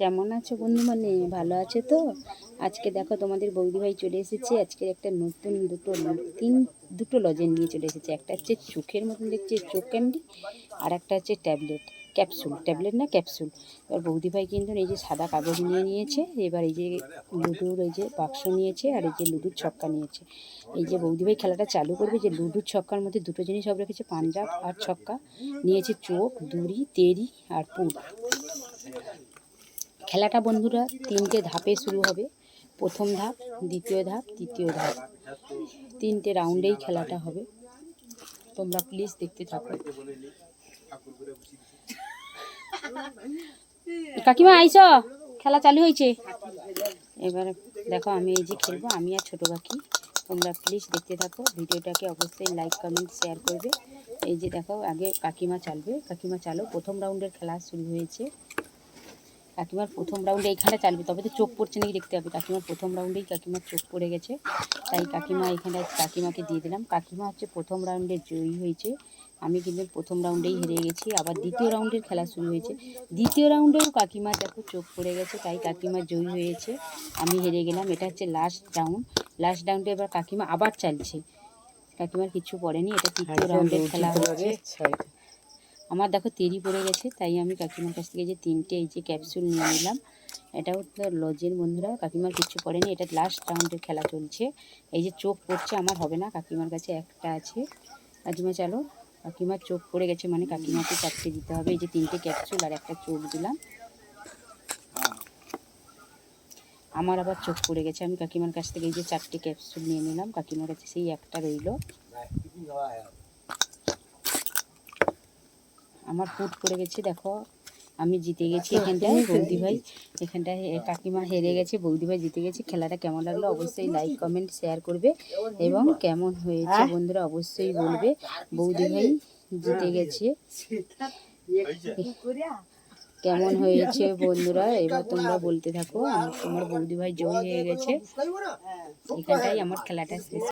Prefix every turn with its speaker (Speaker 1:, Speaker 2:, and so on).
Speaker 1: কেমন আছো বন্ধু? মানে ভালো আছো তো? আজকে দেখো তোমাদের বৌদি ভাই চলে এসেছে। আজকে একটা নতুন দুটো, তিন, দুটো লজেন নিয়ে চলে এসেছে। একটা হচ্ছে চোখের মতন দেখছে, চোখ ক্যান্ডি আর একটা হচ্ছে ট্যাবলেট ক্যাপসুল ট্যাবলেট না ক্যাপসুল এবার বৌদি ভাই কিন্তু এই যে সাদা কাগজ নিয়ে নিয়েছে। এবার এই যে লুডুর এই যে বাক্স নিয়েছে, আর এই যে লুডুর ছক্কা নিয়েছে। এই যে বৌদি ভাই খেলাটা চালু করবে যে লুডুর ছক্কার মধ্যে দুটো জিনিস সব রেখেছে, পাঞ্জাব আর ছক্কা। নিয়েছে চোখ দড়ি তেরি আর পুর। খেলাটা বন্ধুরা, তিনটে ধাপে শুরু হবে। প্রথম ধাপ, দ্বিতীয় ধাপ, তৃতীয় ধাপ। তিনটে রাউন্ডেই খেলাটা হবে। তোমরা প্লিজ দেখতে থাকো। কাকিমা, আইসো। খেলা চালু হয়েছে। এবার দেখো, আমি এই যে খেলব, আমি আর ছোটো কাকি। তোমরা প্লিজ দেখতে থাকো। ভিডিওটাকে অবশ্যই লাইক কমেন্ট শেয়ার করবে। এই যে দেখো, আগে কাকিমা চালবে। কাকিমা চালো, প্রথম রাউন্ডের খেলা শুরু হয়েছে। কাকিমার প্রথম রাউন্ডে এইখানে চালবে। তবে তো চোখ পড়ছে নাকি দেখতে হবে। কাকিমার প্রথম রাউন্ডেই কাকিমার চোখ পড়ে গেছে। তাই কাকিমা এখানে কাকিমাকে দিয়ে দিলাম। কাকিমা হচ্ছে প্রথম রাউন্ডে জয়ী হয়েছে। আমি কিন্তু প্রথম রাউন্ডেই হেরে গেছি। আবার দ্বিতীয় রাউন্ডের খেলা শুরু হয়েছে। দ্বিতীয় রাউন্ডেও কাকিমার দেখো চোখ পড়ে গেছে তাই কাকিমা জয়ী হয়েছে। আমি হেরে গেলাম। এটা হচ্ছে লাস্ট রাউন্ড লাস্ট রাউন্ডে এবার কাকিমা আবার চালছে। কাকিমার কিছু পড়েনি। এটা তৃতীয় রাউন্ডের খেলা হচ্ছে। আমার দেখো তেরি পড়ে গেছে, তাই আমি কাকিমার কাছ থেকে যে তিনটে এই যে ক্যাপসুল নিয়ে নিলাম, এটাও তো লজের বন্ধুরা, কাকিমার কিচ্ছু পড়েনি, এটা লাস্ট রাউন্ডের খেলা চলছে। এই যে চোখ পড়ছে, আমার হবে না, কাকিমার কাছে একটা আছে। কাকিমা চলো, কাকিমার চোখ পড়ে গেছে মানে কাকিমাকে চারটে দিতে হবে। এই যে তিনটে ক্যাপসুল আর একটা চোখ দিলাম। আমার আবার চোখ পড়ে গেছে, আমি কাকিমার কাছ থেকে এই যে চারটে ক্যাপসুল নিয়ে নিলাম, কাকিমার কাছে সেই একটা রইল। আমার ফুট পড়ে গেছে দেখো। আমি জিতে গেছি এখানটায় বৌদি ভাই। এখানটায় কাকিমা হেরে গেছে বৌদি ভাই জিতে গেছে। খেলাটা কেমন লাগল অবশ্যই লাইক কমেন্ট শেয়ার করবে। এবং কেমন হয়েছে বন্ধুরা অবশ্যই বলবে। বৌদি ভাই জিতে গেছে। কেমন হয়েছে বন্ধুরা? এবার তোমরা বলতে থাকো। আমার তোমার বৌদি ভাই জয় হয়ে গেছে। এখানটাই আমার খেলাটা শেষ।